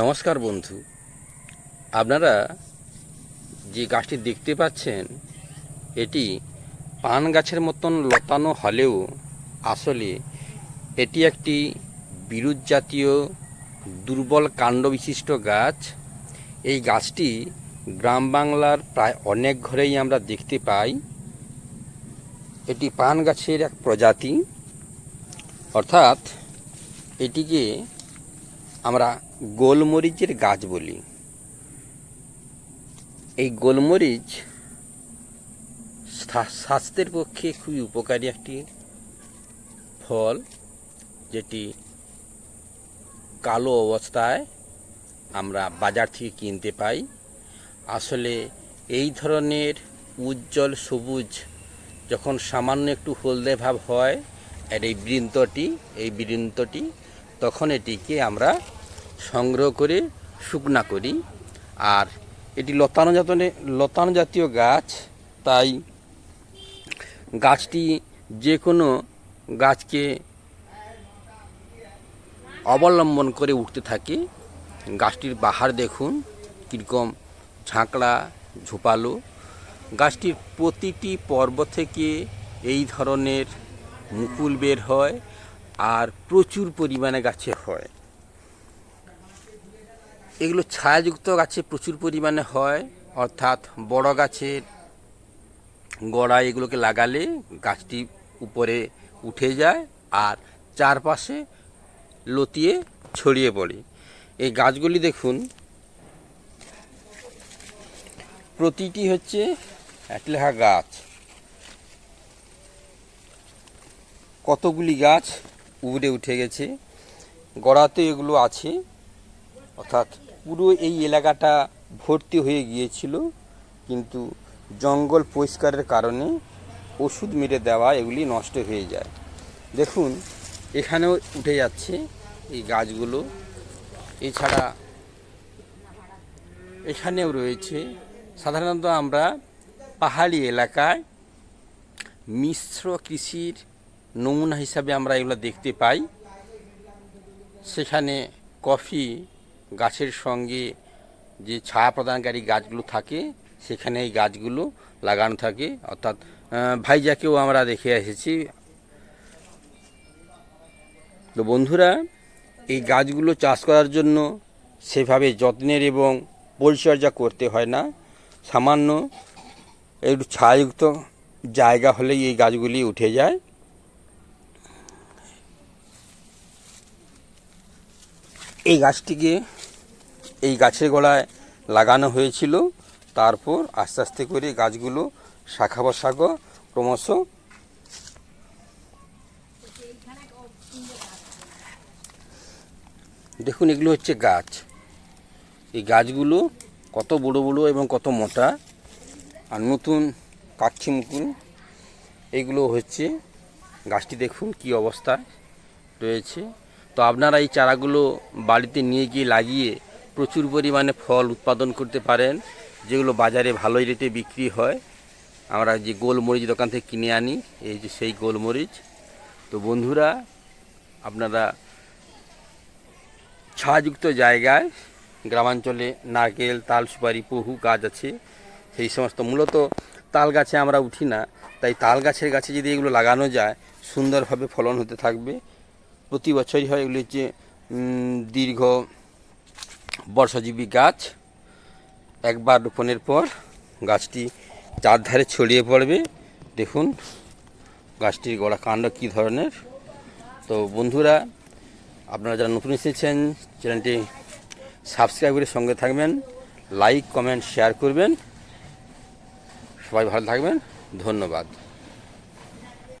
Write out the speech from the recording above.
নমস্কার বন্ধু। আপনারা যে গাছটি দেখতে পাচ্ছেন, এটি পান গাছের মতন লতানো হলেও আসলে এটি একটি বিরুৎ জাতীয় দুর্বল কাণ্ড বিশিষ্ট গাছ। এই গাছটি গ্রাম বাংলার প্রায় অনেক ঘরেই আমরা দেখতে পাই। এটি পান গাছের এক প্রজাতি। অর্থাৎ এটিকে আমরা গোলমরিচের গাছ বলি। এই গোলমরিচ স্বাস্থ্যের পক্ষে খুবই উপকারী একটি ফল, যেটি কালো অবস্থায় আমরা বাজার থেকে কিনতে পাই। আসলে এই ধরনের উজ্জ্বল সবুজ, যখন সামান্য একটু হলদে ভাব হয়, আর এই বৃন্তটি এই বৃন্তটি তখন এটিকে আমরা সংগ্রহ করে, শুকনা করি। আর এটি লতানো জাতনে লতানো জাতীয় গাছ, তাই গাছটি যে কোনো গাছকে অবলম্বন করে উঠতে থাকে। গাছটির বাহার দেখুন, কীরকম ঝাঁকড়া, ঝোপালো। গাছটির প্রতিটি পর্ব থেকে এই ধরনের মুকুল বের হয়। আর প্রচুর পরিমাণে গাছে হয়। এগুলো ছায়াযুক্ত গাছে প্রচুর পরিমাণে হয়, অর্থাৎ বড় গাছের গোড়ায় এগুলোকে লাগালে গাছটি উপরে উঠে যায় আর চারপাশে লতিয়ে ছড়িয়ে পড়ে। এই গাছগুলি দেখুন, প্রতিটি হচ্ছে একলেহা গাছ। কতগুলি গাছ উড়ে উঠে গেছে। গড়াতে এগুলো আছে। অর্থাৎ পুরো এই এলাকাটা ভর্তি হয়ে গিয়েছিল। কিন্তু জঙ্গল পরিষ্কারের কারণে ওষুধ মেরে দেওয়া এগুলি নষ্ট হয়ে যায়। দেখুন, এখানেও উঠে যাচ্ছে এই গাছগুলো। এছাড়া এখানেও রয়েছে। সাধারণত আমরা পাহাড়ি এলাকায় মিশ্র কৃষির নমুনা হিসাবে আমরা এগুলো দেখতে পাই। সেখানে কফি গাছের সঙ্গে যে ছায়া প্রদানকারী গাছগুলো থাকে, সেখানে এই গাছগুলো লাগানো থাকে। অর্থাৎ ভাইজাকেও আমরা দেখে এসেছি। তো বন্ধুরা, এই গাছগুলো চাষ করার জন্য সেভাবে যত্নের এবং পরিচর্যা করতে হয় না। সামান্য একটু ছায়াযুক্ত জায়গা হলেই এই গাছগুলি উঠে যায়। এই গাছটিকে এই গাছের গোড়ায় লাগানো হয়েছিল। তারপর আস্তে আস্তে করে গাছগুলো শাখা প্রশাখা ক্রমশ দেখুন, এগুলো হচ্ছে গাছ। এই গাছগুলো কত বড় বড় এবং কত মোটা। আর নতুন কাচ্ছি মুকুল এইগুলো হচ্ছে, গাছটি দেখুন কি অবস্থায় রয়েছে। তো আপনারা এই চারাগুলো বাড়িতে নিয়ে গিয়ে লাগিয়ে প্রচুর পরিমাণে ফল উৎপাদন করতে পারেন, যেগুলো বাজারে ভালোই রেটে বিক্রি হয়। আমরা যে গোলমরিচ দোকান থেকে কিনে আনি, এই যে সেই গোলমরিচ। তো বন্ধুরা, আপনারা ছায়াযুক্ত জায়গায়, গ্রামাঞ্চলে নারকেল তাল সুপারি বহু গাছ আছে, সেই সমস্ত মূলত তাল গাছে আমরা উঠি না। তাই তাল গাছের গাছে যদি এগুলো লাগানো যায়, সুন্দরভাবে ফলন হতে থাকবে। প্রতি বছরই হয়, এগুলি হচ্ছে দীর্ঘ বর্ষজীবী গাছ। একবার রোপণের পর গাছটি চারধারে ছড়িয়ে পড়বে। দেখুন, গাছটির গোড়া কাণ্ড কী ধরনের। তো বন্ধুরা, আপনারা যারা নতুন এসেছেন, চ্যানেলটি সাবস্ক্রাইব করে সঙ্গে থাকবেন, লাইক, কমেন্ট, শেয়ার করবেন। সবাই ভালো থাকবেন। ধন্যবাদ।